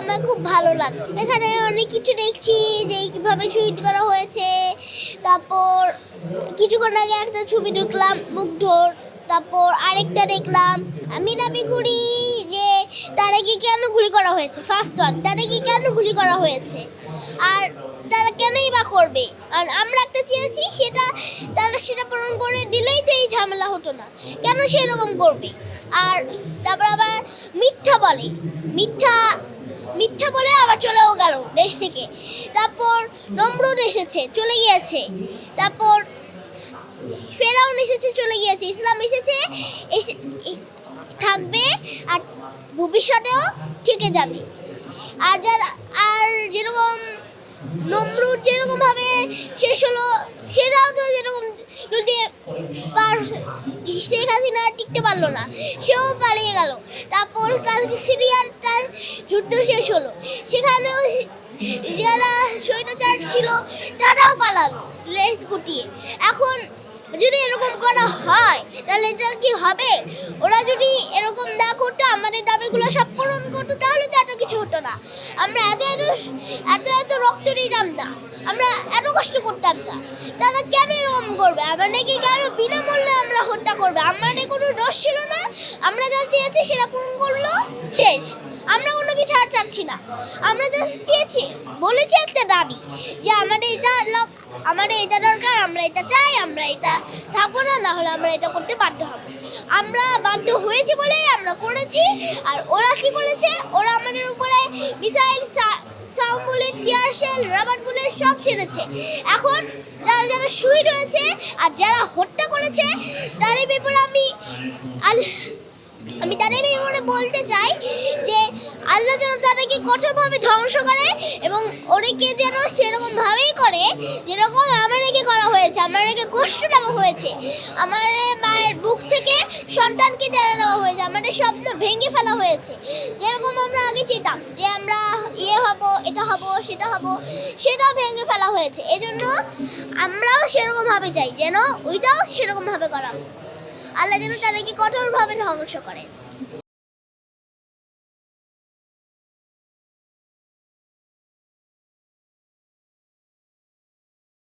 আমার খুব ভালো লাগে, এখানে অনেক কিছু দেখছি, যে কীভাবে শহীদ করা হয়েছে, তারপর কিছুক্ষণ আগে একটা ছবি ঢুকলাম মুগ্ধর তারপর আরেকটা দেখলাম আমি দাবি করি যে তারাকে কেন গুলি করা হয়েছে? ফার্স্ট ওয়ান তারাকে কেন গুলি করা হয়েছে? আর তারা কেনই বা করবে? আর আমরা একটা চেয়েছি, সেটা তারা সেটা পূরণ করে দিলেই তো এই ঝামেলা হতো না। কেন সেরকম করবে? আর তারপর আবার মিথ্যা বলে। মিথ্যা মিথ্যা বলে আবার চলেও গেল দেশ থেকে। তারপর নমরুদ এসেছে, চলে গিয়েছে। তারপর ফেরাউন এসেছে, চলে গিয়েছে। ইসলাম এসেছে, এসে থাকবে আর ভবিষ্যতেও থেকে যাবে। আর যারা, আর যেরকম নমরুদ যেরকম ভাবে শেষ হলো সেটাও তো যেরকম যদি পার শেখ হাসিনা টিকতে পারল না, সেও পালিয়ে গেল। তারপর কালকে সিরিয়ালটার যুদ্ধ শেষ হলো। সেখানেও যারা স্বৈরাচার ছিল, তারাও পালালো লেস গুটিয়ে। এখন যদি এরকম করা হয়, তাহলে এটা কি হবে? ওরা যদি এরকম না করতো আমাদের রক্ত দিতাম না। আমরা এত কষ্ট করতাম না। তারা কেন এরকম করবে? আমাদের কি কেন বিনামূল্যে আমরা হত্যা করবে? আমাদের কোনো দোষ ছিল না। আমরা যা চেয়েছি সেটা পূরণ করল, শেষ। আমরা কোনো কিছু আর চাচ্ছি না। আমরা যা চেয়েছি, বলেছি একটা দাবি, যে আমাদের এটা আমাদের এটা দরকার, আমরা এটা চাই, আমরা এটা থাকব না না হলে আমরা এটা করতে বাধ্য হব। আমরা বাধ্য হয়েছি বলেই আমরা করেছি, আর ওরা কি করেছে? ওরা বুলেট রবার্ট বুলের সব ছেড়েছে। এখন যারা যারা শুই হয়েছে আর যারা হত্যা করেছে তারই ব্যাপারে আমি আল আমি তাদের ব্যাপারে বলতে চাই যে আল্লাহ যেন তাদেরকে কঠোরভাবে ধ্বংস করে এবং ওদেরকে যেন সেরকমভাবেই করে যেরকম আমার আমাদেরকে করা হয়েছে, আমাদেরকে কষ্ট দেওয়া হয়েছে। আমাদের মায়ের বুক থেকে সন্তানকে টেনে নেওয়া হয়েছে, আমাদের স্বপ্ন ভেঙে ফেলা হয়েছে। যেরকম আমরা আগে চেতাম যে আমরা ইয়ে হব, এটা হব, সেটা হব, সেটাও ভেঙে ফেলা হয়েছে। এজন্য আমরাও সেরকমভাবে চাই যেন ওইটাও সেরকমভাবে করা। আল্লাহ যেন তাদেরকে কঠোরভাবে ধ্বংস করে।